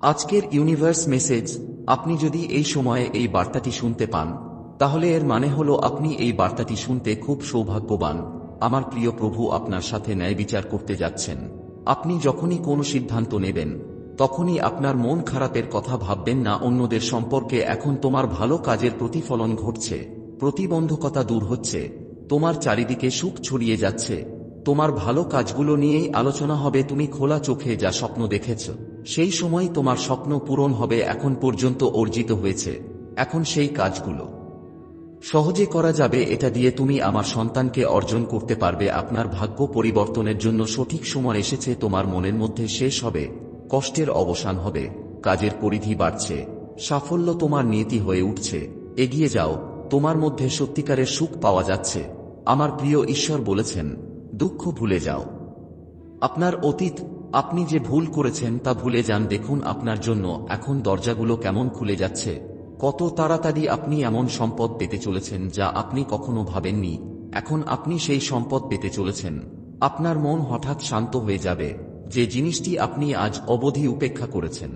আজকের universe message, আপনি যদি এই সময়ে এই বার্তাটি শুনতে পান, তাহলে এর মানে হলো আপনি এই বার্তাটি শুনতে খুব সৌভাগ্যবান। আমার প্রিয় প্রভু আপনার সাথে ন্যায় বিচার করতে যাচ্ছেন। আপনি যখনই কোনো সিদ্ধান্ত নেবেন, তখনই আপনার মন খারাপের কথা ভাববেন না, অন্যদের সম্পর্কে এখন তোমার ভালো কাজের প্রতিফলন ঘটছে, প্রতিবন্ধকতা দূর হচ্ছে, তোমার চারিদিকে সুখ ছড়িয়ে যাচ্ছে, তোমার ভালো কাজগুলো নিয়েই আলোচনা হবে, তুমি খোলা চোখে যা স্বপ্ন দেখেছ। সেই সময় তোমার স্বপ্ন পূরণ হবে এখন পর্যন্ত অর্জিত হয়েছে। এখন সেই কাজগুলো। সহজে করা যাবে এটা দিয়ে তুমি আমার সন্তানকে অর্জন করতে পারবে, আপনার ভাগ্য পরিবর্তনের জন্য সঠিক সময় এসেছে, তোমার মনের মধ্যে শেষ হবে, কষ্টের অবসান হবে, কাজের পরিধি বাড়ছে, সাফল্য তোমার নীতি হয়ে উঠছে, এগিয়ে যাও, তোমার মধ্যে সত্যিকারের সুখ পাওয়া যাচ্ছে। আমার প্রিয় ঈশ্বর বলেছেন, দুঃখ ভুলে যাও। আপনার অতীত আপনি যে ভুল করেছেন তা ভুলে যান, দেখুন আপনার জন্য এখন দরজাগুলো কেমন খুলে যাচ্ছে। কত তাড়াতাড়ি আপনি এমন সম্পদ পেতে চলেছেন যা আপনি কখনো ভাবেননি। এখন আপনি সেই সম্পদ পেতে চলেছেন। আপনার মন হঠাৎ শান্ত হয়ে যাবে। যে জিনিসটি আপনি আজ অবধি উপেক্ষা করেছেন,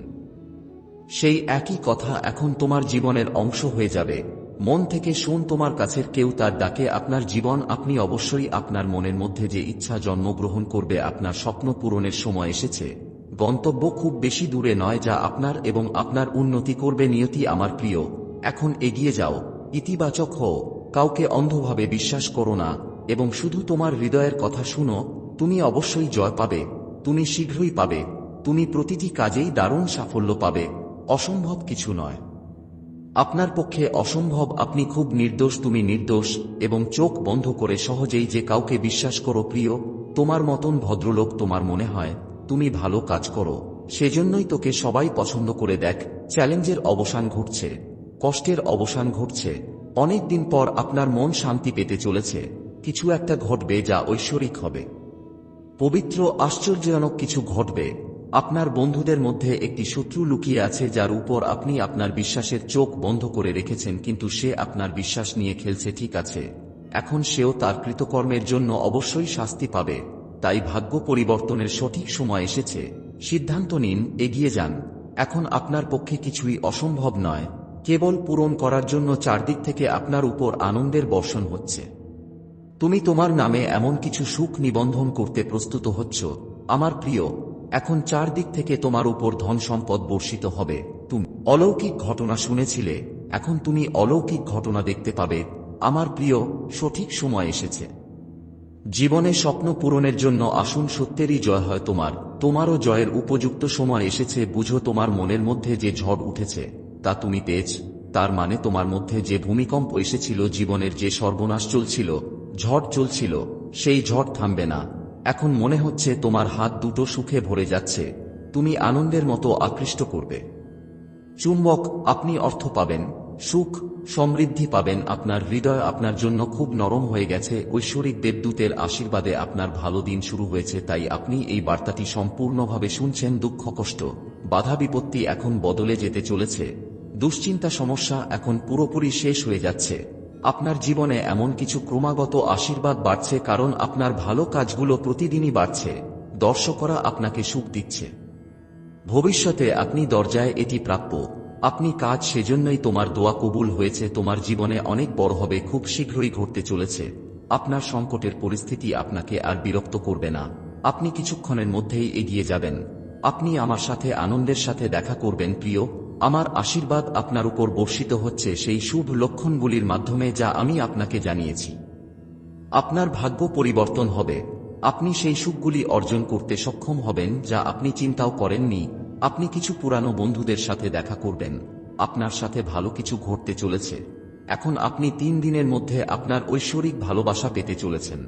সেই একই কথা এখন তোমার জীবনের অংশ হয়ে যাবে। মন থেকে শুন তোমার কাছের কেউ তার ডাকে, আপনার জীবন আপনি অবশ্যই আপনার মনের মধ্যে যে ইচ্ছা জন্মগ্রহণ করবে, আপনার স্বপ্ন পূরণের সময় এসেছে। গন্তব্য খুব বেশি দূরে নয় যা আপনার এবং আপনার উন্নতি করবে, নিয়তি আমার প্রিয়। এখন এগিয়ে যাও। ইতিবাচক হও। কাউকে অন্ধভাবে বিশ্বাস করো না। এবং শুধু তোমার হৃদয়ের কথা শুনো, তুমি অবশ্যই জয় পাবে। তুমি শীঘ্রই পাবে। তুমি প্রতিটি কাজেই দারুণ সাফল্য পাবে। অসম্ভব কিছু নয়। আপনার পক্ষে অসম্ভব, আপনি খুব নির্দোষ, তুমি নির্দোষ, এবং চোখ বন্ধ করে সহজেই যে কাউকে বিশ্বাস করো প্রিয়, তোমার মতন ভদ্রলোক তোমার মনে হয়, তুমি ভালো কাজ করো। সেজন্যই তোকে সবাই পছন্দ করে দেখ, চ্যালেঞ্জের অবসান ঘটছে, কষ্টের অবসান ঘটছে। অনেক দিন পর আপনার মন শান্তি পেতে চলেছে, কিছু একটা ঘটবে যা ঐশ্বরিক হবে। পবিত্র, আশ্চর্যজনক কিছু ঘটবে। আপনার বন্ধুদের মধ্যে একটি শত্রু লুকিয়ে আছে যার উপর আপনি আপনার বিশ্বাসের চোখ বন্ধ করে রেখেছেন, কিন্তু সে আপনার বিশ্বাস নিয়ে খেলছে, ঠিক আছে। এখন সেও তার কৃতকর্মের জন্য অবশ্যই শাস্তি পাবে। তাই ভাগ্য পরিবর্তনের সঠিক সময় এসেছে। সিদ্ধান্ত নিন, এগিয়ে যান। এখন আপনার পক্ষে কিছুই অসম্ভব নয়। কেবল পূরণ করার জন্য চারদিক থেকে আপনার উপর আনন্দের বর্ষণ হচ্ছে। তুমি তোমার নামে এমন কিছু সুখ নিবন্ধন করতে প্রস্তুত হচ্ছ। আমার প্রিয় এখন চারদিক থেকে তোমার উপর ধন সম্পদ বর্ষিত হবে। তুমি অলৌকিক ঘটনা শুনেছিলে, এখন তুমি অলৌকিক ঘটনা দেখতে পাবে। আমার প্রিয়, সঠিক সময় এসেছে। জীবনে স্বপ্ন পূরণের জন্য আসুন, সত্যেরই জয় হয় তোমার। তোমারও জয়ের উপযুক্ত সময় এসেছে, বুঝো তোমার মনের মধ্যে যে ঝড় উঠেছে, তা তুমি পেয়েছ। তার মানে তোমার মধ্যে যে ভূমিকম্প এসেছিল, জীবনের যে সর্বনাশ চলছিল, ঝড় চলছিল, সেই ঝড় থামবে না। এখন মনে হচ্ছে তোমার হাত দুটো সুখে ভরে যাচ্ছে, তুমি আনন্দের মতো আকৃষ্ট করবে। চুম্বক, আপনি অর্থ পাবেন, সুখ, সমৃদ্ধি পাবেন, আপনার হৃদয় আপনার জন্য খুব নরম হয়ে গেছে, ঐশ্বরিক দেবদূতের আশীর্বাদে আপনার ভালো দিন শুরু হয়েছে, তাই আপনি এই বার্তাটি সম্পূর্ণভাবে শুনছেন দুঃখ, কষ্ট, বাধা বিপত্তি এখন বদলে যেতে চলেছে, দুশ্চিন্তা, সমস্যা এখন পুরোপুরি শেষ হয়ে যাচ্ছে। আপনার জীবনে এমন কিছু ক্রমাগত আশীর্বাদ বাড়ছে কারণ আপনার ভালো কাজগুলো প্রতিদিনই বাড়ছে। দর্শকরা আপনাকে সুখ দিচ্ছে। ভবিষ্যতে আপনি দরজায় এটি প্রাপ্য। আপনি কাজ সেজন্যই তোমার দোয়া কবুল হয়েছে, তোমার জীবনে অনেক বড় হবে, খুব শীঘ্রই ঘটতে চলেছে। আপনার সংকটের পরিস্থিতি আপনাকে আর বিরক্ত করবে না। আপনি কিছুক্ষণের মধ্যেই এগিয়ে যাবেন। আপনি আমার সাথে, আনন্দের সাথে দেখা করবেন, প্রিয়। আমার আশীর্বাদ আপনার উপর বর্ষিত হচ্ছে সেই শুভ লক্ষণগুলির মাধ্যমে যা আমি আপনাকে জানিয়েছি। আপনার ভাগ্য পরিবর্তন হবে। আপনি সেই সুখগুলি অর্জন করতে সক্ষম হবেন যা আপনি চিন্তাও করেননি। আপনি কিছু পুরানো বন্ধুদের সাথে দেখা করবেন। আপনার সাথে ভালো কিছু ঘটতে চলেছে। এখন আপনি তিন দিনের মধ্যে আপনার ঐশ্বরিক ভালোবাসা পেতে চলেছেন।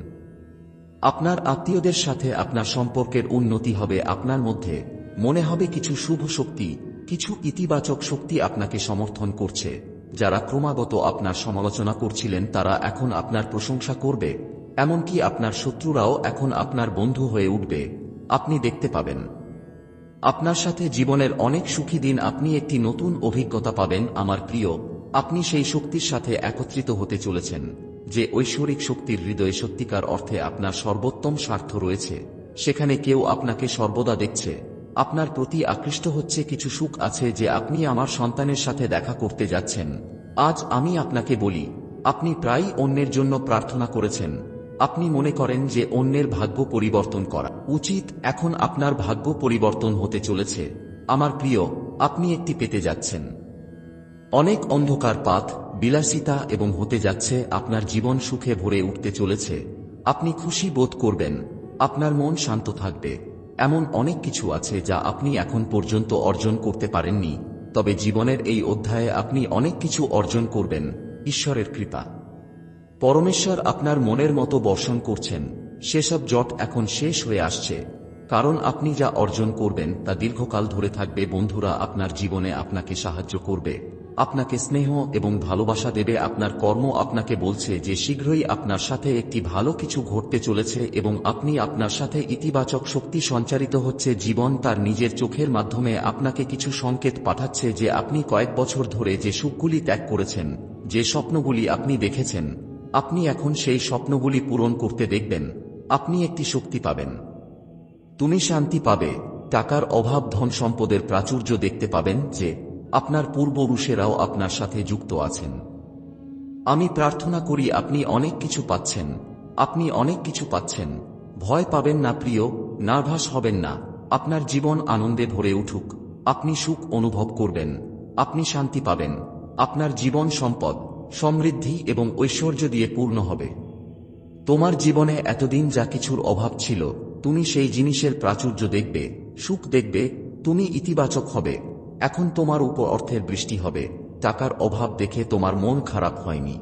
আপনার আত্মীয়দের সাথে আপনার সম্পর্কের উন্নতি হবে। আপনার মধ্যে মনে হবে কিছু শুভ শক্তি। কিছু ইতিবাচক শক্তি আপনাকে সমর্থন করছে, যারা ক্রমাগত আপনার সমালোচনা করছিলেন তারা এখন আপনার প্রশংসা করবে, এমনকি আপনার শত্রুরাও এখন আপনার বন্ধু হয়ে উঠবে, আপনি দেখতে পাবেন। আপনার সাথে জীবনের অনেক সুখী দিন আপনি একটি নতুন অভিজ্ঞতা পাবেন, আমার প্রিয়, আপনি সেই শক্তির সাথে একত্রিত হতে চলেছেন, যে ঐশ্বরিক শক্তির হৃদয়ে সত্যিকার অর্থে আপনার সর্বোত্তম স্বার্থ রয়েছে, সেখানে কেউ আপনাকে সর্বদা দেখছে। আপনার প্রতি আকৃষ্ট হচ্ছে কিছু সুখ আছে যে আপনি আমার সন্তানের সাথে দেখা করতে যাচ্ছেন। আজ আমি আপনাকে বলি, আপনি প্রায় অন্যের জন্য প্রার্থনা করেছেন। আপনি মনে করেন যে অন্যের ভাগ্য পরিবর্তন করা উচিত, এখন আপনার ভাগ্য পরিবর্তন হতে চলেছে। আমার প্রিয়, আপনি একটি পেতে যাচ্ছেন। অনেক অন্ধকার পাথ বিলাসিতা এবং হতে যাচ্ছে, আপনার জীবন সুখে ভরে উঠতে চলেছে। আপনি খুশি বোধ করবেন, আপনার মন শান্ত থাকবে। এমন অনেক কিছু আছে যা আপনি এখন পর্যন্ত অর্জন করতে পারেননি, তবে জীবনের এই অধ্যায়ে আপনি অনেক কিছু অর্জন করবেন, ঈশ্বরের কৃপা। পরমেশ্বর আপনার মনের মতো বর্ষণ করছেন, সেসব জট এখন শেষ হয়ে আসছে, কারণ আপনি যা অর্জন করবেন তা দীর্ঘকাল ধরে থাকবে, বন্ধুরা, আপনার জীবনে আপনাকে সাহায্য করবে। আপনাকে স্নেহ এবং ভালোবাসা দেবে। আপনার কর্ম আপনাকে বলছে যে শীঘ্রই আপনার সাথে একটি ভালো কিছু ঘটতে চলেছে এবং আপনি আপনার সাথে ইতিবাচক শক্তি সঞ্চারিত হচ্ছে। জীবন তার নিজের চোখের মাধ্যমে আপনাকে কিছু সংকেত পাঠাচ্ছে যে আপনি কয়েক বছর ধরে যে সুখগুলি ত্যাগ করেছেন, যে স্বপ্নগুলি আপনি দেখেছেন, আপনি এখন সেই স্বপ্নগুলি পূরণ করতে দেখবেন। আপনি একটি শক্তি পাবেন। তুমি শান্তি পাবে। টাকার অভাব ধন সম্পদের প্রাচুর্য দেখতে পাবেন যে আপনার পূর্বপুরুষেরাও আপনার সাথে যুক্ত আছেন। আমি প্রার্থনা করি আপনি অনেক কিছু পাচ্ছেন। আপনি অনেক কিছু পাচ্ছেন। ভয় পাবেন না প্রিয়, নার্ভাস হবেন না। আপনার জীবন আনন্দে ভরে উঠুক। আপনি সুখ অনুভব করবেন। আপনি শান্তি পাবেন। আপনার জীবন সম্পদ, সমৃদ্ধি এবং ঐশ্বর্য দিয়ে পূর্ণ হবে। তোমার জীবনে এতদিন যা কিছুর অভাব ছিল, তুমি সেই জিনিসের প্রাচুর্য দেখবে, সুখ দেখবে, তুমি ইতিবাচক হবে। এখন তোমার উপর অর্থের বৃষ্টি হবে, টাকার অভাব দেখে তোমার মন খারাপ হয়নি।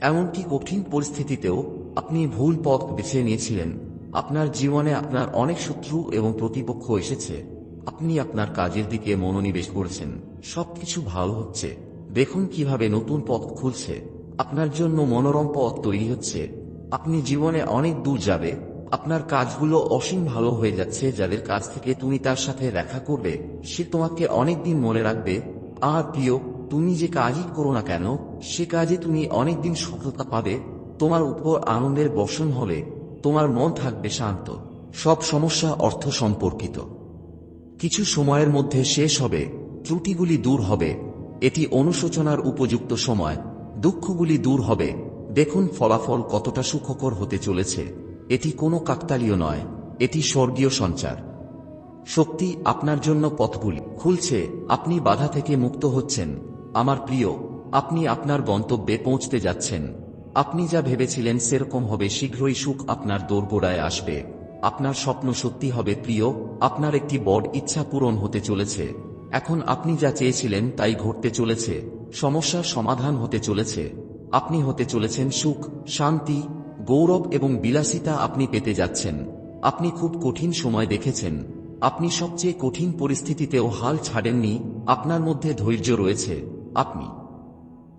এমনকি কঠিন পরিস্থিতিতেও আপনি ভুল পথ বেছে নিয়েছিলেন। আপনার জীবনে আপনার অনেক শত্রু এবং প্রতিপক্ষ এসেছে। আপনি আপনার কাজের দিকে মনোনিবেশ করেছেন। সবকিছু ভালো হচ্ছে। দেখুন কীভাবে নতুন পথ খুলছে। আপনার জন্য মনোরম পথ তৈরি হচ্ছে। আপনি জীবনে অনেক দূর যাবে। আপনার কাজগুলো অসীম ভালো হয়ে যাচ্ছে, যাদের কাছ থেকে তুমি তার সাথে দেখা করবে, সে তোমাকে অনেক দিন মনে রাখবে। আর প্রিয়, তুমি যে কাজই করো না কেন, সে কাজে তুমি অনেকদিন সফলতা পাবে। তোমার উপর আনন্দের বর্ষণ হলে তোমার মন থাকবে শান্ত। সব সমস্যা অর্থ সম্পর্কিত। কিছু সময়ের মধ্যে শেষ হবে, ত্রুটিগুলি দূর হবে। এটি অনুশোচনার উপযুক্ত সময়। দুঃখগুলি দূর হবে। দেখুন ফলাফল কতটা সুখকর হতে চলেছে। এটি কোনো কাকতালীয় নয়, এটি স্বর্গীয় সঞ্চার। শক্তি আপনার জন্য পথগুলি। খুলছে, আপনি বাধা থেকে মুক্ত হচ্ছেন। আমার প্রিয়, আপনি আপনার গন্তব্যে পৌঁছতে যাচ্ছেন। আপনি যা ভেবেছিলেন সেরকম হবে, শীঘ্রই সুখ আপনার দোরগোড়ায় আসবে। আপনার স্বপ্ন সত্যি হবে, প্রিয়, আপনার একটি বড় ইচ্ছা পূরণ হতে চলেছে। এখন আপনি যা চেয়েছিলেন তাই ঘটতে চলেছে। সমস্যার সমাধান হতে চলেছে। আপনি হতে চলেছেন সুখ, শান্তি গৌরব এবং বিলাসিতা আপনি পেতে যাচ্ছেন। আপনি খুব কঠিন সময় দেখেছেন। আপনি সবচেয়ে কঠিন পরিস্থিতিতেও হাল ছাড়েননি। আপনার মধ্যে ধৈর্য রয়েছে। আপনি,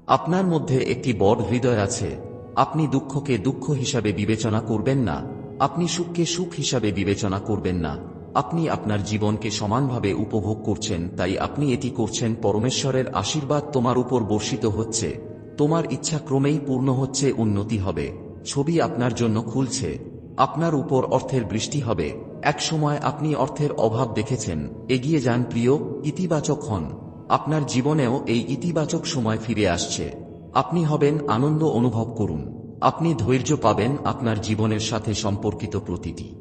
আপনার মধ্যে একটি বড় হৃদয় আছে। আপনি দুঃখকে দুঃখ হিসাবে বিবেচনা করবেন না। আপনি সুখকে সুখ হিসাবে বিবেচনা করবেন না। আপনি আপনার জীবনকে সমানভাবে উপভোগ করছেন, তাই আপনি এটি করছেন। পরমেশ্বরের আশীর্বাদ তোমার উপর বর্ষিত হচ্ছে। তোমার ইচ্ছা ক্রমেই পূর্ণ হচ্ছে, উন্নতি হবে। ছবি আপনার জন্য খুলছে। আপনার উপর অর্থের বৃষ্টি হবে। এক সময় আপনি অর্থের অভাব দেখেছেন। এগিয়ে যান প্রিয়, ইতিবাচক হন। আপনার জীবনেও এই ইতিবাচক সময় ফিরে আসছে। আপনি হবেন আনন্দ অনুভব করুন। আপনি ধৈর্য পাবেন আপনার জীবনের সাথে সম্পর্কিত প্রতিটি।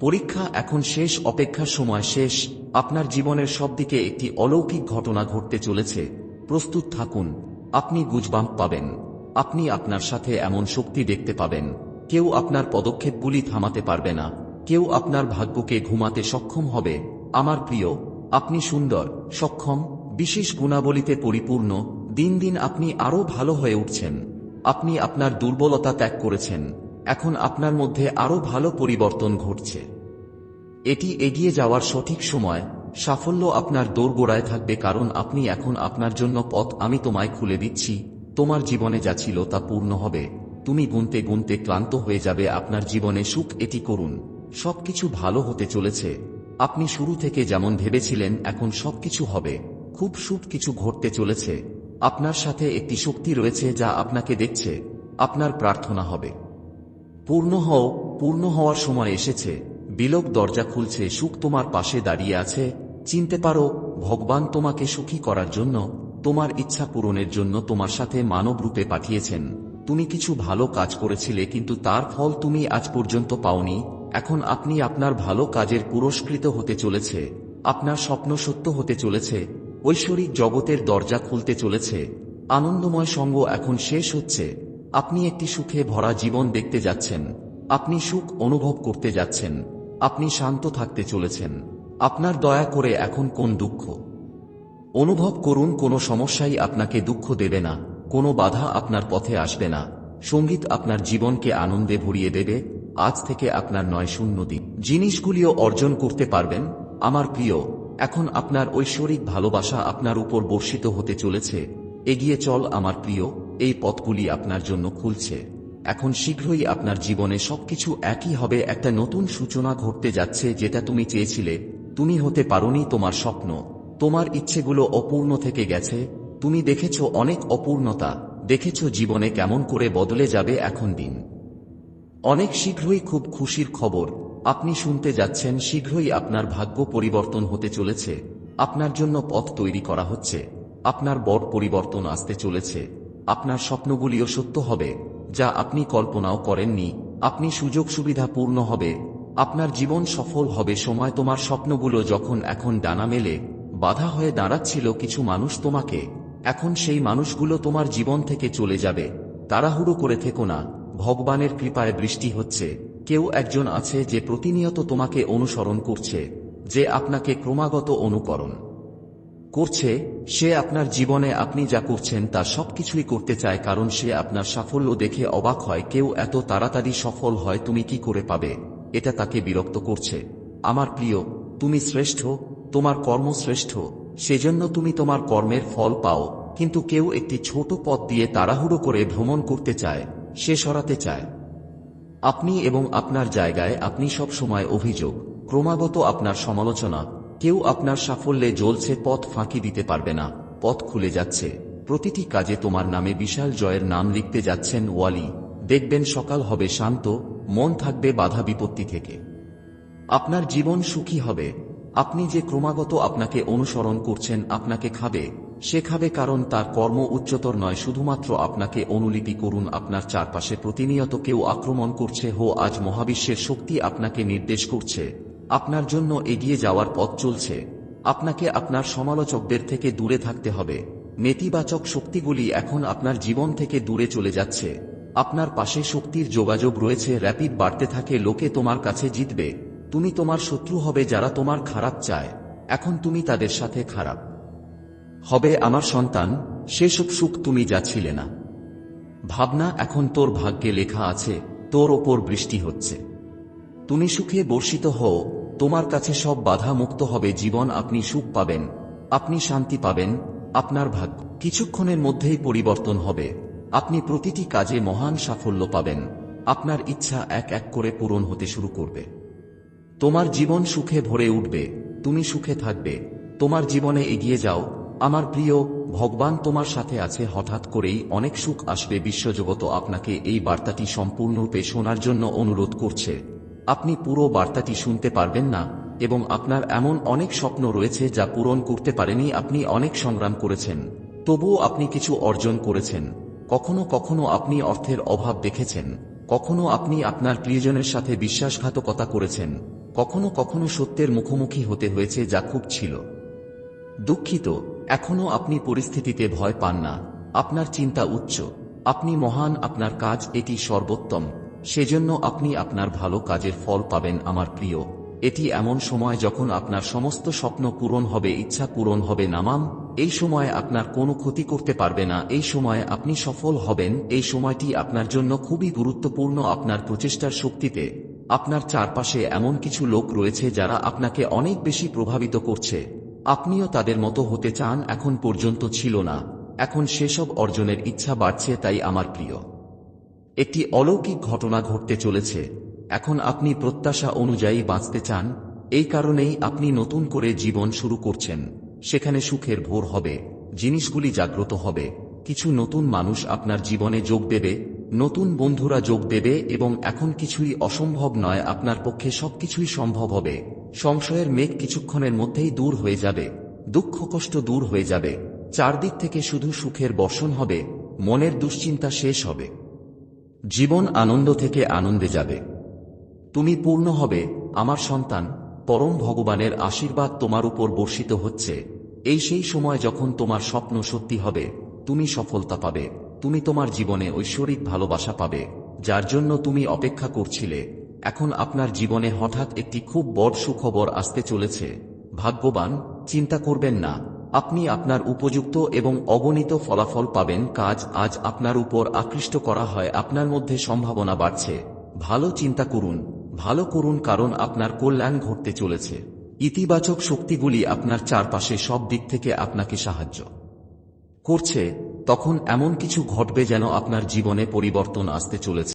পরীক্ষা এখন শেষ, অপেক্ষার সময় শেষ। আপনার জীবনের সব দিকে একটি অলৌকিক ঘটনা ঘটতে চলেছে। প্রস্তুত থাকুন। আপনি গুজবাম্প পাবেন। আপনি আপনার সাথে এমন শক্তি দেখতে পাবেন। কেউ আপনার পদক্ষেপগুলি থামাতে পারবে না। কেউ আপনার ভাগ্যকে ঘুমাতে সক্ষম হবে। আমার প্রিয়, আপনি সুন্দর, সক্ষম, বিশেষ গুণাবলীতে পরিপূর্ণ, দিন দিন আপনি আরও ভালো হয়ে উঠছেন। আপনি আপনার দুর্বলতা ত্যাগ করেছেন। এখন আপনার মধ্যে আরও ভালো পরিবর্তন ঘটছে। এটি এগিয়ে যাওয়ার সঠিক সময়। সাফল্য আপনার দোরগোড়ায় থাকবে কারণ আপনি এখন আপনার জন্য পথ আমি তোমায় খুলে দিচ্ছি। তোমার জীবনে যা ছিল তা পূর্ণ হবে। তুমি গুনতে গুনতে ক্লান্ত হয়ে যাবে, আপনার জীবনে সুখ এটি করুন। সবকিছু ভালো হতে চলেছে। আপনি শুরু থেকে যেমন ভেবেছিলেন, এখন সবকিছু হবে। খুব সুখ কিছু ঘটতে চলেছে। আপনার সাথে একটি শক্তি রয়েছে যা আপনাকে দেখছে। আপনার প্রার্থনা হবে। পূর্ণ হও, পূর্ণ হওয়ার সময় এসেছে। বিলোক দরজা খুলছে, সুখ তোমার পাশে দাঁড়িয়ে আছে। চিনতে পারো, ভগবান তোমাকে সুখী করার জন্য তোমার ইচ্ছা পূরণের জন্য তোমার সাথে মানব রূপে পাঠিয়েছেন। তুমি কিছু ভালো কাজ করেছিলে কিন্তু তার ফল তুমি আজ পর্যন্ত পাওনি। এখন আপনি আপনার ভালো কাজের পুরস্কৃত হতে চলেছে। আপনার স্বপ্ন সত্য হতে চলেছে। ঐশ্বরিক জগতের দরজা খুলতে চলেছে। আনন্দময় সঙ্গ এখন শেষ হচ্ছে। আপনি একটি সুখে ভরা জীবন দেখতে যাচ্ছেন। আপনি সুখ অনুভব করতে যাচ্ছেন। আপনি শান্ত থাকতে চলেছেন। আপনার দয়া করে এখন কোন দুঃখ? অনুভব করুন কোনো সমস্যাই আপনাকে দুঃখ দেবে না, কোনো বাধা আপনার পথে আসবে না। সংগীত আপনার জীবনকে আনন্দে ভরিয়ে দেবে, আজ থেকে আপনার নয় শূন্য দিন। জিনিসগুলিও অর্জন করতে পারবেন। আমার প্রিয়, এখন আপনার ঐশ্বরিক ভালোবাসা আপনার উপর বর্ষিত হতে চলেছে। এগিয়ে চল আমার প্রিয়, এই পথগুলি আপনার জন্য খুলছে। এখন শীঘ্রই আপনার জীবনে সবকিছু একই হবে, একটা নতুন সূচনা ঘটতে যাচ্ছে যেটা তুমি চেয়েছিলে। তুমি হতে পারোনি তোমার স্বপ্ন। তোমার ইচ্ছেগুলো অপূর্ণ থেকে গেছে, তুমি দেখেছ অনেক অপূর্ণতা, দেখেছ জীবনে কেমন করে বদলে যাবে এখন দিন। অনেক শীঘ্রই খুব খুশির খবর, আপনি শুনতে যাচ্ছেন শীঘ্রই আপনার ভাগ্য পরিবর্তন হতে চলেছে, আপনার জন্য পথ তৈরি করা হচ্ছে, আপনার বড় পরিবর্তন আসতে চলেছে, আপনার স্বপ্নগুলিও সত্য হবে, যা আপনি কল্পনাও করেননি, আপনি সুযোগ সুবিধা পূর্ণ হবে, আপনার জীবন সফল হবে, সময় তোমার স্বপ্নগুলো যখন এখন ডানা মেলে বাধা হয়ে দাঁড়াচ্ছিল কিছু মানুষ তোমাকে। এখন সেই মানুষগুলো তোমার জীবন থেকে চলে যাবে। তাড়াহুড়ো করে থেকো না। ভগবানের কৃপায় বৃষ্টি হচ্ছে। কেউ একজন আছে যে প্রতিনিয়ত তোমাকে অনুসরণ করছে, যে আপনাকে ক্রমাগত অনুকরণ করছে। সে আপনার জীবনে আপনি যা করছেন তা সবকিছুই করতে চায় কারণ সে আপনার সাফল্য দেখে অবাক হয়। কেউ এত তাড়াতাড়ি সফল হয় তুমি কি করে পাবে? এটা তাকে বিরক্ত করছে। আমার প্রিয়, তুমি শ্রেষ্ঠ তোমার কর্ম শ্রেষ্ঠ, সেজন্য তুমি তোমার কর্মের ফল পাও, কিন্তু কেউ একটি ছোট পথ দিয়ে তাড়াহুড়ো করে ভ্রমণ করতে চায়, সে সরাতে চায়। আপনি এবং আপনার জায়গায় আপনি সব সময় অভিযোগ, ক্রমাগত আপনার সমালোচনা, কেউ আপনার সাফল্যে জ্বলছে পথ ফাঁকি দিতে পারবে না, পথ খুলে যাচ্ছে। প্রতিটি কাজে তোমার নামে বিশাল জয়ের নাম লিখতে যাচ্ছেন ওয়ালি, দেখবেন সকাল হবে শান্ত, মন থাকবে বাধা বিপত্তি থেকে। আপনার জীবন সুখী হবে আপনি যে ক্রমাগত আপনাকে অনুসরণ করছেন আপনাকে খাবে, সে খাবে কারণ তার কর্ম উচ্চতর নয়, শুধুমাত্র আপনাকে অনুলিপি করুন, আপনার চারপাশে প্রতিনিয়ত কেউ আক্রমণ করছে, হো, আজ মহাবিশ্বের শক্তি আপনাকে নির্দেশ করছে, আপনার জন্য এগিয়ে যাওয়ার পথ চলছে, আপনাকে আপনার সমালোচকদের থেকে দূরে থাকতে হবে, নেতিবাচক শক্তিগুলি এখন আপনার জীবন থেকে দূরে চলে যাচ্ছে, আপনার পাশে শক্তির যোগাযোগ রয়েছে, র্যাপিড বাড়তে থাকে, লোকে তোমার কাছে জিতবে। তুমি তোমার শত্রু হবে যারা তোমার খারাপ চায়। এখন তুমি তাদের সাথে খারাপ। হবে আমার সন্তান, সেসব সুখ তুমি যাচ্ছিলে না। ভাবনা, এখন তোর ভাগ্যে লেখা আছে, তোর ওপর বৃষ্টি হচ্ছে। তুমি সুখে বর্ষিত হও, তোমার কাছে সব বাধা মুক্ত হবে, জীবন আপনি সুখ পাবেন, আপনি শান্তি পাবেন, আপনার ভাগ্য কিছুক্ষণের মধ্যেই পরিবর্তন হবে। আপনি প্রতিটি কাজে মহান সাফল্য পাবেন, আপনার ইচ্ছা এক এক করে পূরণ হতে শুরু করবে। তোমার জীবন সুখে ভরে উঠবে, তুমি সুখে থাকবে, তোমার জীবনে এগিয়ে যাও, আমার প্রিয়, ভগবান তোমার সাথে আছে, হঠাৎ করেই অনেক সুখ আসবে বিশ্বজগত আপনাকে এই বার্তাটি সম্পূর্ণরূপে শোনার জন্য অনুরোধ করছে। আপনি পুরো বার্তাটি শুনতে পারবেন না, এবং আপনার এমন অনেক স্বপ্ন রয়েছে যা পূরণ করতে পারেনি আপনি অনেক সংগ্রাম করেছেন। তবুও আপনি কিছু অর্জন করেছেন। কখনো কখনো আপনি অর্থের অভাব দেখেছেন। কখনো আপনি আপনার প্রিয়জনের সাথে বিশ্বাসঘাতকতা করেছেন। কখনো কখনো সত্যের মুখোমুখি হতে হয়েছে যা খুব ছিল। দুঃখিত, এখনও আপনি পরিস্থিতিতে ভয় পান না। আপনার চিন্তা উচ্চ। আপনি মহান, আপনার কাজ এটি সর্বোত্তম। সেজন্য আপনি আপনার ভালো কাজের ফল পাবেন, আমার প্রিয়। এটি এমন সময় যখন আপনার সমস্ত স্বপ্ন পূরণ হবে, ইচ্ছা পূরণ হবে, নামাম, এই সময় আপনার কোনো ক্ষতি করতে পারবে না। এই সময় আপনি সফল হবেন, এই সময়টি আপনার জন্য খুবই গুরুত্বপূর্ণ। আপনার প্রচেষ্টার শক্তিতে আপনার চারপাশে এমন কিছু লোক রয়েছে যারা আপনাকে অনেক বেশি প্রভাবিত করছে। আপনিও তাদের মতো হতে চান এখন পর্যন্ত ছিল না। এখন সেসব অর্জনের ইচ্ছা বাড়ছে তাই আমার প্রিয়। একটি অলৌকিক ঘটনা ঘটতে চলেছে। এখন আপনি প্রত্যাশা অনুযায়ী বাঁচতে চান। এই কারণেই আপনি নতুন করে জীবন শুরু করছেন। সেখানে সুখের ভোর হবে। জিনিসগুলি জাগ্রত হবে। কিছু নতুন মানুষ আপনার জীবনে যোগ দেবে। নতুন বন্ধুরা যোগ দেবে এবং এখন কিছুই অসম্ভব নয়, আপনার পক্ষে সবকিছুই সম্ভব হবে। সংশয়ের মেঘ কিছুক্ষণের মধ্যেই দূর হয়ে যাবে। দুঃখ কষ্ট দূর হয়ে যাবে। চারদিক থেকে শুধু সুখের বর্ষণ হবে, মনের দুশ্চিন্তা শেষ হবে। জীবন আনন্দ থেকে আনন্দে যাবে। তুমি পূর্ণ হবে, আমার সন্তান, পরম ভগবানের আশীর্বাদ তোমার উপর বর্ষিত হচ্ছে। এই সেই সময় যখন তোমার স্বপ্ন সত্যি হবে, তুমি সফলতা পাবে। তুমি তোমার জীবনে ঐশ্বরিক ভালোবাসা পাবে, যার জন্য তুমি অপেক্ষা করছিলে। এখন আপনার জীবনে হঠাৎ একটি খুব বড় সুখবর আসতে চলেছে। ভাগ্যবান, চিন্তা করবেন না। আপনি আপনার উপযুক্ত এবং অগণিত ফলাফল পাবেন। কাজ আজ আপনার উপর আকৃষ্ট করা হয়, আপনার মধ্যে সম্ভাবনা বাড়ছে। ভালো চিন্তা করুন, ভালো করুন কারণ আপনার কল্যাণ ঘটতে চলেছে। ইতিবাচক শক্তিগুলি আপনার চারপাশে সব দিক থেকে আপনাকে সাহায্য করছে। তখন এমন কিছু ঘটবে যেন আপনার জীবনে পরিবর্তন আসতে চলেছে।